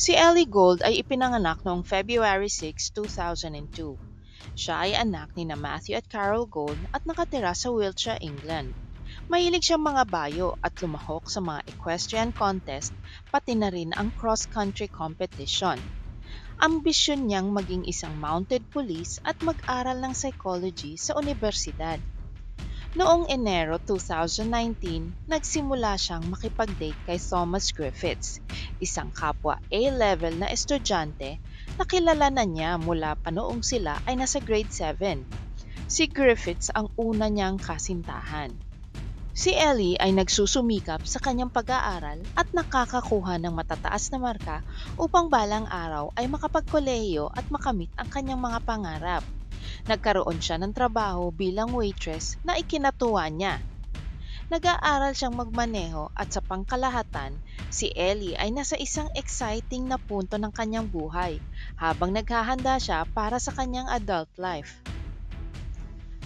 Si Ellie Gold ay ipinanganak noong February 6, 2002. Siya ay anak ni na Matthew at Carol Gold at nakatira sa Wiltshire, England. Mahilig siyang mga bayo at lumahok sa mga equestrian contest pati na rin ang cross-country competition. Ambisyon niyang maging isang mounted police at mag-aral ng psychology sa universidad. Noong Enero 2019, nagsimula siyang makipag-date kay Thomas Griffiths, isang kapwa A-level na estudyante na kilala na niya mula pa noong sila ay nasa grade 7. Si Griffiths ang una niyang kasintahan. Si Ellie ay nagsusumikap sa kanyang pag-aaral at nakakakuha ng matataas na marka upang balang araw ay makapagkolehiyo at makamit ang kanyang mga pangarap. Nagkaroon siya ng trabaho bilang waitress na ikinatuwa niya. Nag-aaral siyang magmaneho at sa pangkalahatan, si Ellie ay nasa isang exciting na punto ng kanyang buhay habang naghahanda siya para sa kanyang adult life.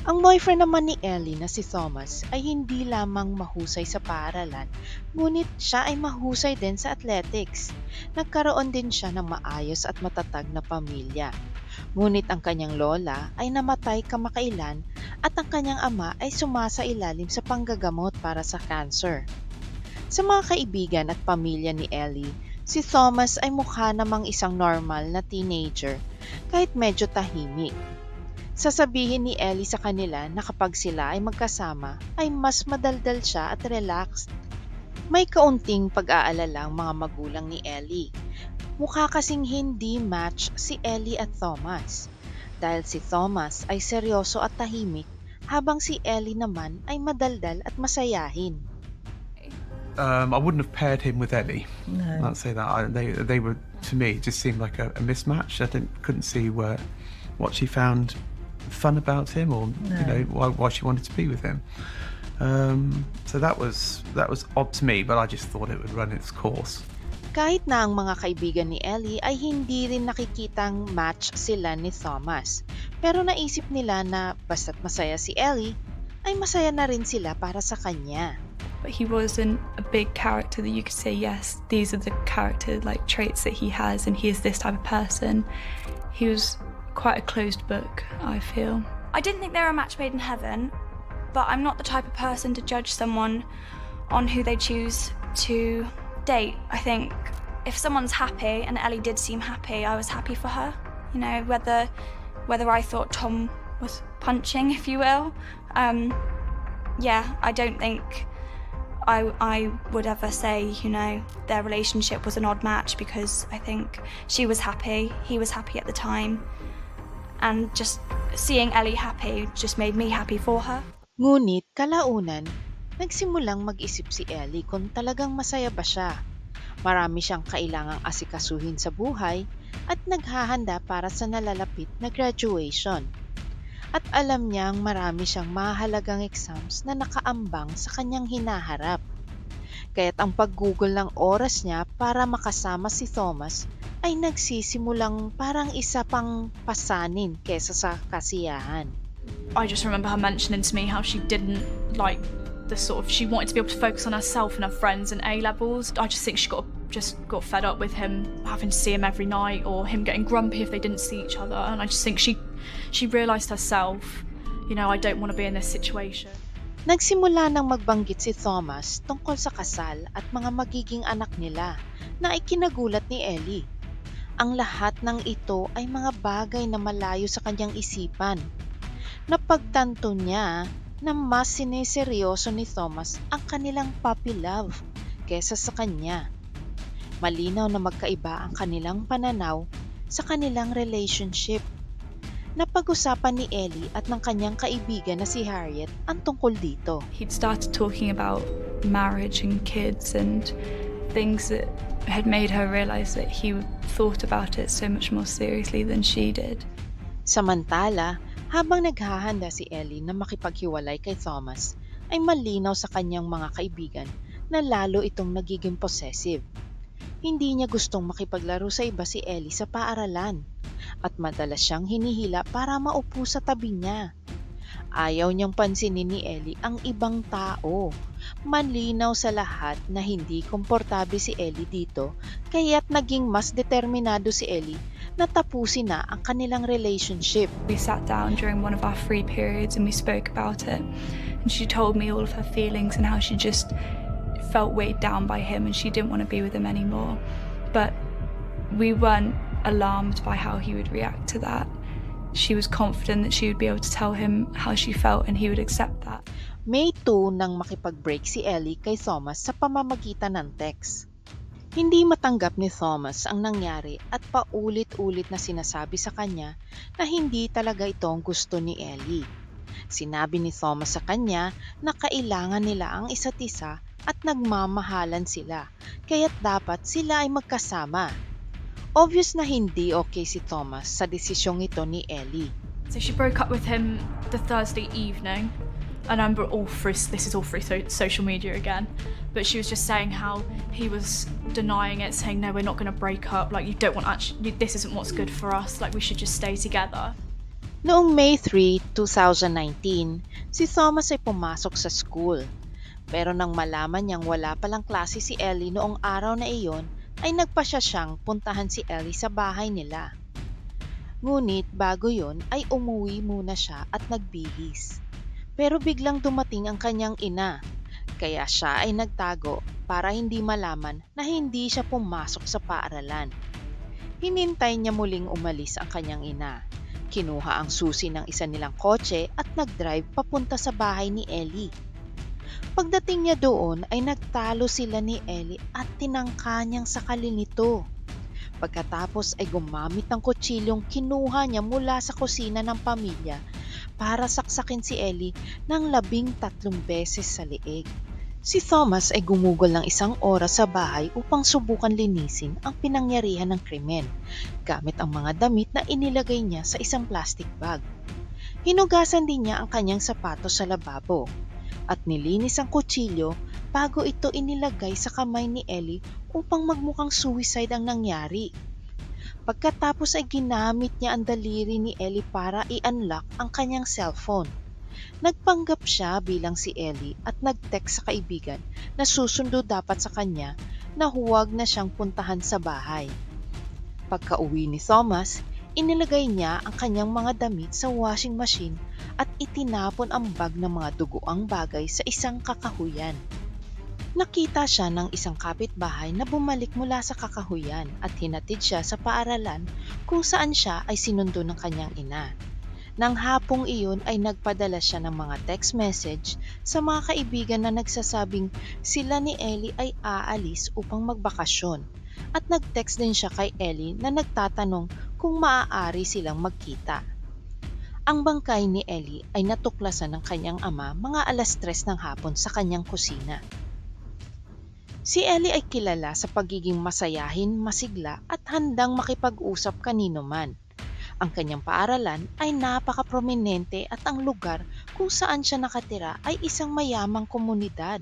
Ang boyfriend naman ni Ellie na si Thomas ay hindi lamang mahusay sa paaralan, ngunit siya ay mahusay din sa athletics. Nagkaroon din siya ng maayos at matatag na pamilya. Ngunit ang kanyang lola ay namatay kamakailan at ang kanyang ama ay sumasailalim sa panggagamot para sa cancer. Sa mga kaibigan at pamilya ni Ellie, si Thomas ay mukha namang isang normal na teenager kahit medyo tahimik. Sasabihin ni Ellie sa kanila na kapag sila ay magkasama ay mas madaldal siya at relaxed. May kaunting pag-aalala ang mga magulang ni Ellie. Mukha kasing hindi match si Ellie at Thomas. Dahil si Thomas ay seryoso at tahimik habang si Ellie naman ay madaldal at masayahin. Um, I wouldn't have paired him with Ellie. No. I'd say that I, they they were to me just seemed like a, a mismatch. I didn't couldn't see where what she found fun about him or you No. know why, why she wanted to be with him. Um, so that was that was odd to me, but I just thought it would run its course. Kahit na ang mga kaibigan ni Ellie ay hindi rin nakikitang match sila ni Thomas. Pero naisip nila na basta't masaya si Ellie, ay masaya na rin sila para sa kanya. but he wasn't a big character that you could say yes these are the character like traits that he has and he is this type of person he was quite a closed book i feel I didn't think they were a match made in heaven, but I'm not the type of person to judge someone on who they choose to date. I think if someone's happy, and Ellie did seem happy, I was happy for her. You know, whether whether I thought Tom was punching, if you will. Um, yeah, I don't think I I would ever say, you know, their relationship was an odd match because I think she was happy, he was happy at the time and just seeing Ellie happy just made me happy for her. Ngunit kalaunan, nagsimulang mag-isip si Ellie kung talagang masaya ba siya. Marami siyang kailangang asikasuhin sa buhay at naghahanda para sa nalalapit na graduation. At alam niyang marami siyang mahalagang exams na nakaambang sa kanyang hinaharap. Kaya't ang paggugol ng oras niya para makasama si Thomas ay nagsisimulang parang isa pang pasanin kesa sa kasiyahan. I just remember her mentioning to me how she didn't like the sort of she wanted to be able to focus on herself and her friends and A levels. I just think she got just got fed up with him having to see him every night or him getting grumpy if they didn't see each other. And I just think she she realised herself, you know, I don't want to be in this situation. Nagsimula nang magbanggit si Thomas tungkol sa kasal at mga magiging anak nila na ikinagulat ni Ellie. Ang lahat ng ito ay mga bagay na malayo sa kanyang isipan. Napagtanto niya na mas sineseryoso ni Thomas ang kanilang puppy love kesa sa kanya. Malinaw na magkaiba ang kanilang pananaw sa kanilang relationship. Napag-usapan ni Ellie at ng kanyang kaibigan na si Harriet ang tungkol dito. he'd started talking about marriage and kids and things that had made her realize that he thought about it so much more seriously than she did Samantala, habang naghahanda si Ellie na makipaghiwalay kay Thomas, ay malinaw sa kanyang mga kaibigan na lalo itong nagiging possessive. Hindi niya gustong makipaglaro sa iba si Ellie sa paaralan at madalas siyang hinihila para maupo sa tabi niya. Ayaw niyang pansinin ni Ellie ang ibang tao. Manlinaw sa lahat na hindi komportable si Ellie dito, kaya't naging mas determinado si Ellie na tapusin na ang kanilang relationship. We sat down during one of our free periods and we spoke about it. And she told me all of her feelings and how she just felt weighed down by him and she didn't want to be with him anymore. But we weren't alarmed by how he would react to that. She was confident that she would be able to tell him how she felt and he would accept that. May 2 nang makipag-break si Ellie kay Thomas sa pamamagitan ng text. Hindi matanggap ni Thomas ang nangyari at paulit-ulit na sinasabi sa kanya na hindi talaga ito ang gusto ni Ellie. Sinabi ni Thomas sa kanya na kailangan nila ang isa't isa at nagmamahalan sila, kaya't dapat sila ay magkasama. Obvious na hindi okay si Thomas sa desisyong ito ni Ellie. So she broke up with him the Thursday evening. And I all through this is all through so- social media again. But she was just saying how he was denying it, saying no, we're not going to break up. Like you don't want actually, this isn't what's good for us. Like we should just stay together. Noong May 3, 2019, si Thomas ay pumasok sa school. Pero nang malaman niyang wala palang klase si Ellie noong araw na iyon, ay nagpasya siyang puntahan si Ellie sa bahay nila. Ngunit bago yon ay umuwi muna siya at nagbihis. Pero biglang dumating ang kanyang ina, kaya siya ay nagtago para hindi malaman na hindi siya pumasok sa paaralan. Hinintay niya muling umalis ang kanyang ina. Kinuha ang susi ng isa nilang kotse at nag-drive papunta sa bahay ni Ellie. Pagdating niya doon ay nagtalo sila ni Ellie at tinangka niyang sakalin nito. Pagkatapos ay gumamit ng kutsilyong kinuha niya mula sa kusina ng pamilya para saksakin si Ellie ng labing tatlong beses sa liig. Si Thomas ay gumugol ng isang oras sa bahay upang subukan linisin ang pinangyarihan ng krimen gamit ang mga damit na inilagay niya sa isang plastic bag. Hinugasan din niya ang kanyang sapatos sa lababo at nilinis ang kutsilyo bago ito inilagay sa kamay ni Ellie upang magmukhang suicide ang nangyari. Pagkatapos ay ginamit niya ang daliri ni Ellie para i-unlock ang kanyang cellphone. Nagpanggap siya bilang si Ellie at nag-text sa kaibigan na susundo dapat sa kanya na huwag na siyang puntahan sa bahay. Pagka-uwi ni Thomas, inilagay niya ang kanyang mga damit sa washing machine at itinapon ang bag ng mga dugoang bagay sa isang kakahuyan. Nakita siya ng isang kapitbahay na bumalik mula sa kakahuyan at hinatid siya sa paaralan kung saan siya ay sinundo ng kanyang ina. Nang hapong iyon ay nagpadala siya ng mga text message sa mga kaibigan na nagsasabing sila ni Ellie ay aalis upang magbakasyon at nag-text din siya kay Ellie na nagtatanong kung maaari silang magkita. Ang bangkay ni Ellie ay natuklasan ng kanyang ama mga alas tres ng hapon sa kanyang kusina. Si Ellie ay kilala sa pagiging masayahin, masigla at handang makipag-usap kanino man. Ang kanyang paaralan ay napaka-prominente at ang lugar kung saan siya nakatira ay isang mayamang komunidad.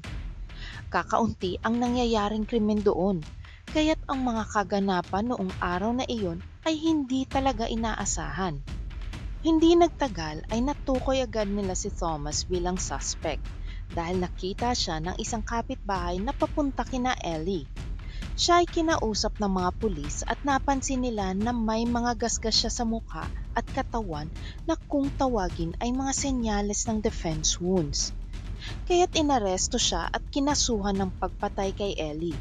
Kakaunti ang nangyayaring krimen doon, kaya't ang mga kaganapan noong araw na iyon ay hindi talaga inaasahan. Hindi nagtagal ay natukoy agad nila si Thomas bilang suspect dahil nakita siya ng isang kapitbahay na papunta kina Ellie. Siya ay kinausap ng mga pulis at napansin nila na may mga gasgas siya sa mukha at katawan na kung tawagin ay mga senyales ng defense wounds. Kaya't inaresto siya at kinasuhan ng pagpatay kay Ellie.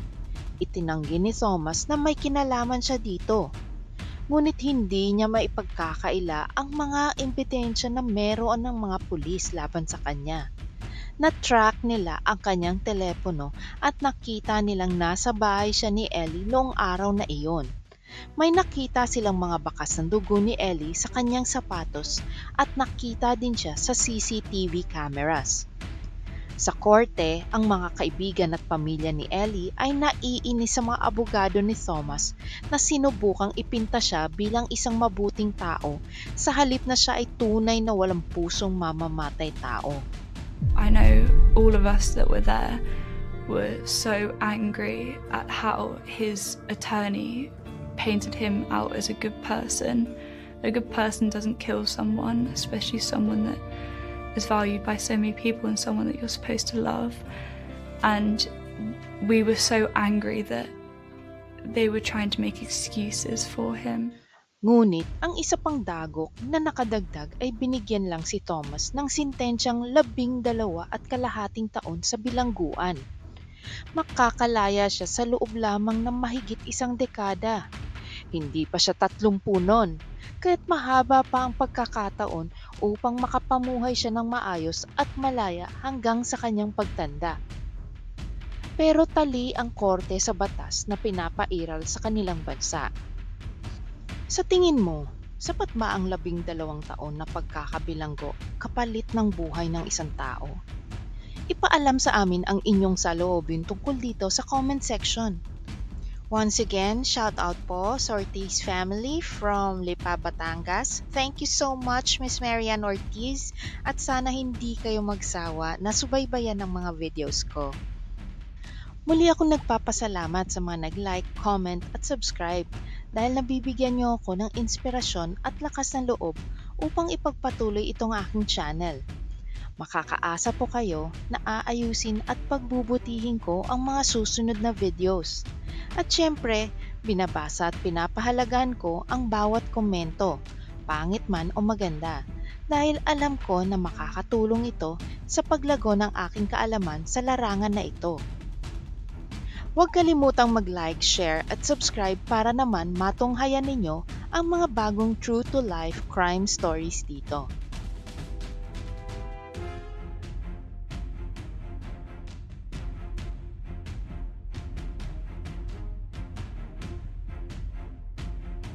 Itinanggi ni Thomas na may kinalaman siya dito. Ngunit hindi niya maipagkakaila ang mga impetensya na meron ng mga pulis laban sa kanya na-track nila ang kanyang telepono at nakita nilang nasa bahay siya ni Ellie noong araw na iyon. May nakita silang mga bakas ng dugo ni Ellie sa kanyang sapatos at nakita din siya sa CCTV cameras. Sa korte, ang mga kaibigan at pamilya ni Ellie ay naiinis sa mga abogado ni Thomas na sinubukang ipinta siya bilang isang mabuting tao sa halip na siya ay tunay na walang pusong mamamatay tao. I know all of us that were there were so angry at how his attorney painted him out as a good person. A good person doesn't kill someone, especially someone that is valued by so many people and someone that you're supposed to love. And we were so angry that they were trying to make excuses for him. Ngunit ang isa pang dagok na nakadagdag ay binigyan lang si Thomas ng sintensyang labing dalawa at kalahating taon sa bilangguan. Makakalaya siya sa loob lamang ng mahigit isang dekada. Hindi pa siya tatlumpu nun, kaya't mahaba pa ang pagkakataon upang makapamuhay siya ng maayos at malaya hanggang sa kanyang pagtanda. Pero tali ang korte sa batas na pinapairal sa kanilang bansa. Sa tingin mo, sapat ba ang labing dalawang taon na pagkakabilanggo kapalit ng buhay ng isang tao? Ipaalam sa amin ang inyong saloobin tungkol dito sa comment section. Once again, shout out po sa Ortiz family from Lipa, Batangas. Thank you so much, Miss Marian Ortiz, at sana hindi kayo magsawa na subaybayan ng mga videos ko. Muli akong nagpapasalamat sa mga nag-like, comment at subscribe dahil nabibigyan niyo ako ng inspirasyon at lakas ng loob upang ipagpatuloy itong aking channel. Makakaasa po kayo na aayusin at pagbubutihin ko ang mga susunod na videos. At syempre, binabasa at pinapahalagahan ko ang bawat komento, pangit man o maganda, dahil alam ko na makakatulong ito sa paglago ng aking kaalaman sa larangan na ito. Huwag kalimutang mag-like, share at subscribe para naman matunghayan ninyo ang mga bagong true to life crime stories dito.